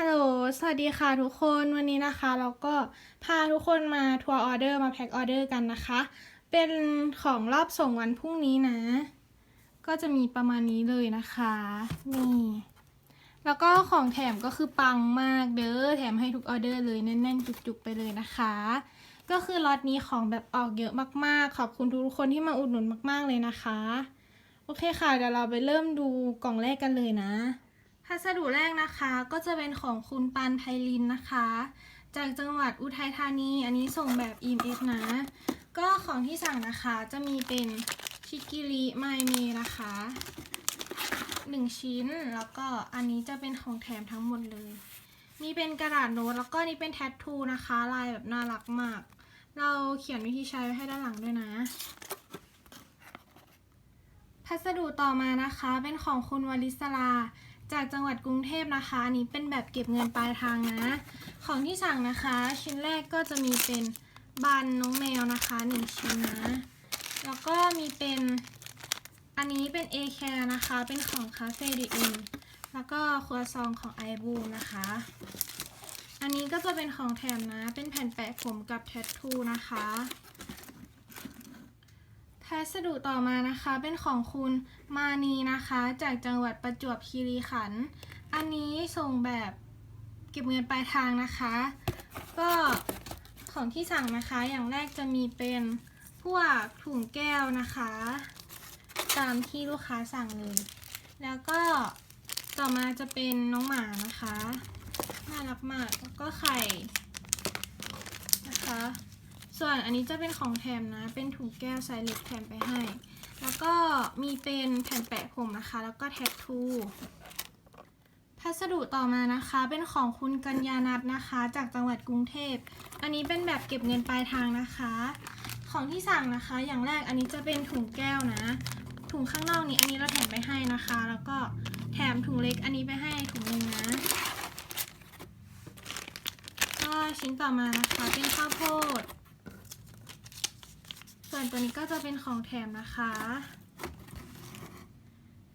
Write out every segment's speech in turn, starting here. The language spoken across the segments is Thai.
ฮัลโหล สวัสดีค่ะทุกคน วันนี้นะคะ เราก็พาทุกคนมาทัวร์ออเดอร์มาแพ็คออเดอร์กันนะคะ เป็นของรอบส่งวันพรุ่งนี้นะ ก็จะมีประมาณนี้เลยนะคะ นี่ แล้วก็ของแถมก็คือปังมากเด้อ แถมให้ทุกออเดอร์เลยแน่นๆ จุกๆ ไปเลยนะคะ ก็คือล็อตนี้ของแบบออกเยอะมากๆ ขอบคุณทุกคนที่มาอุดหนุนมากๆเลยนะคะ โอเคค่ะ เดี๋ยวเราไปเริ่มดูกล่องแรกกันเลยนะ พัสดุแรกนะคะก็จะเป็นของคุณปานไพลินนะคะ จากจังหวัดอุทัยธานี อันนี้ส่งแบบ EMS นะ ก็ของที่สั่งนะคะจะมีเป็นชิกิริไมเมนะคะหนึ่งชิ้นแล้วก็อันนี้จะเป็นของแถมทั้งหมดเลย มีเป็นกระดาษโน้ตแล้วก็นี่เป็นแทททูนะคะลายแบบน่ารักมาก เราเขียนวิธีใช้ไว้ให้ด้านหลังด้วยนะ พัสดุต่อมานะคะเป็นของคุณวลิศรา จากจังหวัดกรุงเทพนะคะอันนี้เป็นแบบเก็บเงินปลายทางนะ ของที่สั่งนะคะ ชิ้นแรกก็จะมีเป็นบันน้องแมวนะคะหนึ่งชิ้นนะ แล้วก็มีเป็นอันนี้เป็น A care นะคะ เป็นของคาเฟ่ดีเอ็นแล้วก็ครัวซองของไอบูนะคะ อันนี้ก็จะเป็นของแถมนะ เป็นแผ่นแปะผมกับแทททูนะคะ พัสดุต่อมานะคะเป็นของคุณมานีนะคะ จากจังหวัดประจวบคีรีขันธ์อันนี้ส่งแบบเก็บเงินปลายทางนะคะ ก็ของที่สั่งนะคะอย่างแรกจะมีเป็นพวกถุงแก้วนะคะ ตามที่ลูกค้าสั่งเลย แล้วก็ต่อมาจะเป็นน้องหมานะคะ น่ารักมากแล้วก็ไข่นะคะ ส่วนอันนี้จะเป็นของแถมนะ เป็นถุงแก้วไซส์เล็กแถมไปให้ แล้วก็มีเป็นแผ่นแปะผมนะคะ แล้วก็แท็บทูพัสดุต่อมานะคะ เป็นของคุณกัญญานัทนะคะ จากจังหวัดกรุงเทพ อันนี้เป็นแบบเก็บเงินปลายทางนะคะ ของที่สั่งนะคะ อย่างแรกอันนี้จะเป็นถุงแก้วนะ ถุงข้างนอกนี้อันนี้เราแถมไปให้นะคะ แล้วก็แถมถุงเล็กอันนี้ไปให้ถุงนึงนะก็ชิ้นต่อมานะคะเป็นข้าวโพด ส่วนตัวนี้ก็จะเป็นของแถมนะคะ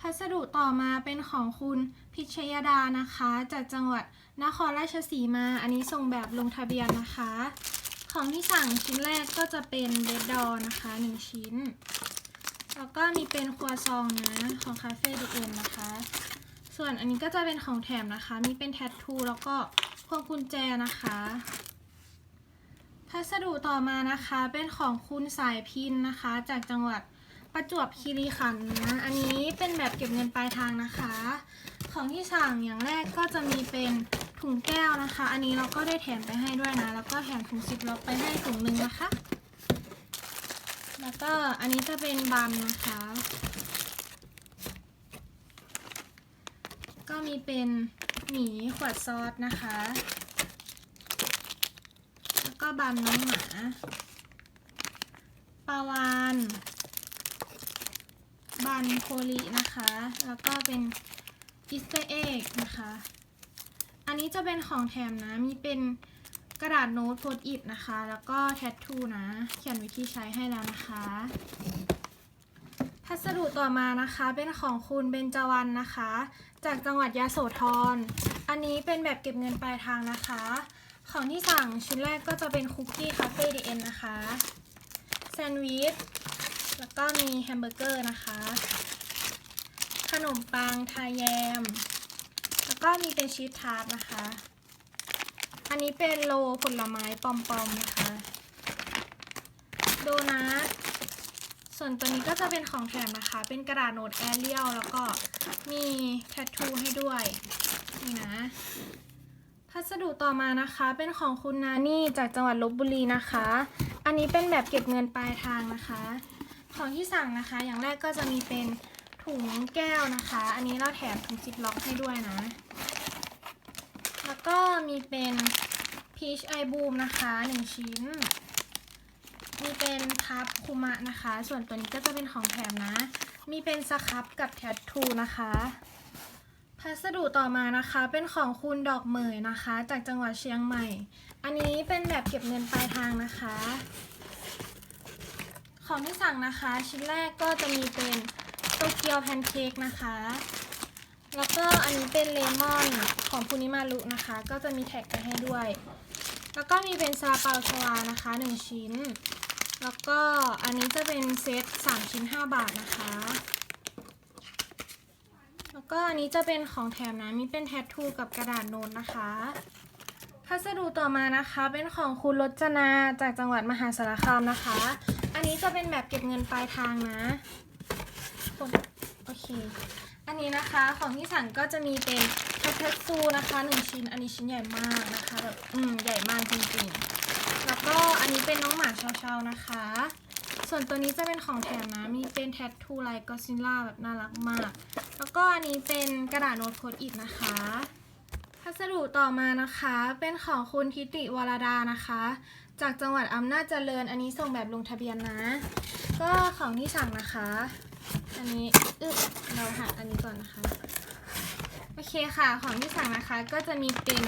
พัสดุต่อมาเป็นของคุณพิชยดานะคะ จากจังหวัดนครราชสีมา อันนี้ส่งแบบลงทะเบียนนะคะ ของที่สั่งชิ้นแรกก็จะเป็นเบดดอนะคะ 1 ชิ้น แล้วก็มีเป็นครัวซองนะของคาเฟ่ดูเอ็นนะคะ ส่วนอันนี้ก็จะเป็นของแถมนะคะ มีเป็นแทททูแล้วก็พวงกุญแจนะคะ พัสดุต่อมานะคะเป็นของคุณสายพินนะคะ จากจังหวัดประจวบคีรีขันธ์นะอันนี้เป็นแบบเก็บเงินปลายทางนะคะ ของที่สั่งอย่างแรกก็จะมีเป็นถุงแก้วนะคะ อันนี้เราก็ได้แถมไปให้ด้วยนะ แล้วก็แถมถุงซิปล็อกไปให้ถุงหนึ่งนะคะ แล้วก็อันนี้จะเป็นบันนะคะ ก็มีเป็นหมีขวดซอสนะคะ ก็บันน้องหมาปาวานบันโคลินะคะ แล้วก็เป็นอิสเตอร์เอ็กนะคะ อันนี้จะเป็นของแถมนะ มีเป็นกระดาษโน้ตโพสอิดนะคะ แล้วก็แทททูนะ เขียนวิธีใช้ให้แล้วนะคะ พัสดุต่อมานะคะ เป็นของคุณเบญจวรรณนะคะ จากจังหวัดยะโสธร อันนี้เป็นแบบเก็บเงินปลายทางนะคะ ของที่สั่งชิ้นแรกก็จะเป็นคุกกี้คาเฟ่ดีเอ็นนะคะ แซนด์วิช แล้วก็มีแฮมเบอร์เกอร์นะคะ ขนมปังทายแยม แล้วก็มีเป็นชีสทาร์ตนะคะ อันนี้เป็นโลผลไม้ปอมๆนะคะ โดนัท ส่วนตัวนี้ก็จะเป็นของแถมนะคะ เป็นกระดาษโน้ตแอเรียลแล้วก็มีแทททูให้ด้วย นี่นะ พัสดุต่อมานะคะเป็นของคุณนานี่จากจังหวัดลบบุรีนะคะ อันนี้เป็นแบบเก็บเงินปลายทางนะคะ ของที่สั่งนะคะ อย่างแรกก็จะมีเป็นถุงแก้วนะคะ อันนี้เราแถมถุงซิปล็อกให้ด้วยนะ แล้วก็มีเป็นพีชไอบูมนะคะหนึ่งชิ้น มีเป็นพับคุมะนะคะ ส่วนตัวนี้ก็จะเป็นของแถมนะ มีเป็นสครับกับแทททูนะคะ พัสดุต่อมานะคะ เป็นของคุณดอกเหมยนะคะ จากจังหวัดเชียงใหม่ อันนี้เป็นแบบเก็บเงินปลายทางนะคะ ของที่สั่งนะคะ ชิ้นแรกก็จะมีเป็นโตเกียวแพนเค้กนะคะ แล้วก็อันนี้เป็นเลมอนของพูนิมารุนะคะ ก็จะมีแท็กไปให้ด้วย แล้วก็มีเป็นซาลาเปาชวานะคะ 1 ชิ้น แล้วก็อันนี้จะเป็นเซต3ชิ้น 5 บาทนะคะ ก็อันนี้จะเป็นของแถมนะ มีเป็นแทททูกับกระดาษโน้ตนะคะ พัสดุต่อมานะคะ เป็นของคุณรจนาจากจังหวัดมหาสารคามนะคะ อันนี้จะเป็นแบบเก็บเงินปลายทางนะ โอเค อันนี้นะคะของที่สั่งก็จะมีเป็นคาเทซูนะคะหนึ่งชิ้น อันนี้ชิ้นใหญ่มากนะคะแบบ อืม ใหญ่มากจริงๆ แล้วก็อันนี้เป็นน้องหมาเชาๆนะคะ ส่วนตัวนี้จะเป็นของแถมนะ มีเป็นแทททูไลก็ซินล่าแบบน่ารักมาก แล้วก็อันนี้เป็นกระดาษโน้ตโค้ดอิดนะคะ พัสดุต่อมานะคะ เป็นของคุณทิติวรดานะคะ จากจังหวัดอำนาจเจริญ อันนี้ส่งแบบลงทะเบียนนะ ก็ของที่สั่งนะคะ อันนี้อึ๊บเราหักอันนี้ก่อนนะคะ โอเคค่ะ ของที่สั่งนะคะ ก็จะมีเป็น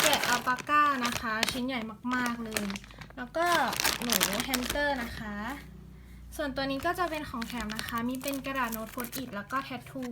แกะอัลปาก้านะคะ ชิ้นใหญ่มากๆเลย แล้วก็หนูแฮมสเตอร์นะคะ ส่วนตัวนี้ก็จะเป็นของแถมนะคะ มีเป็นกระดาษโน้ตโพสอิทแล้วก็แททู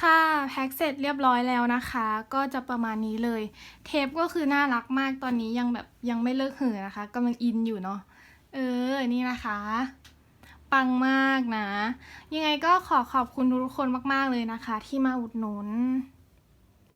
ค่ะแพ็กเสร็จเรียบร้อยแล้วนะคะ ก็จะประมาณนี้เลย เทปก็คือน่ารักมากตอนนี้ยังแบบยังไม่เลิกเหือนะคะกำลังอินอยู่เนาะเออนี่นะคะปังมากนะ ยังไงก็ขอขอบคุณทุกคนมาก ๆ เลยนะคะ ที่มาอุดหนุน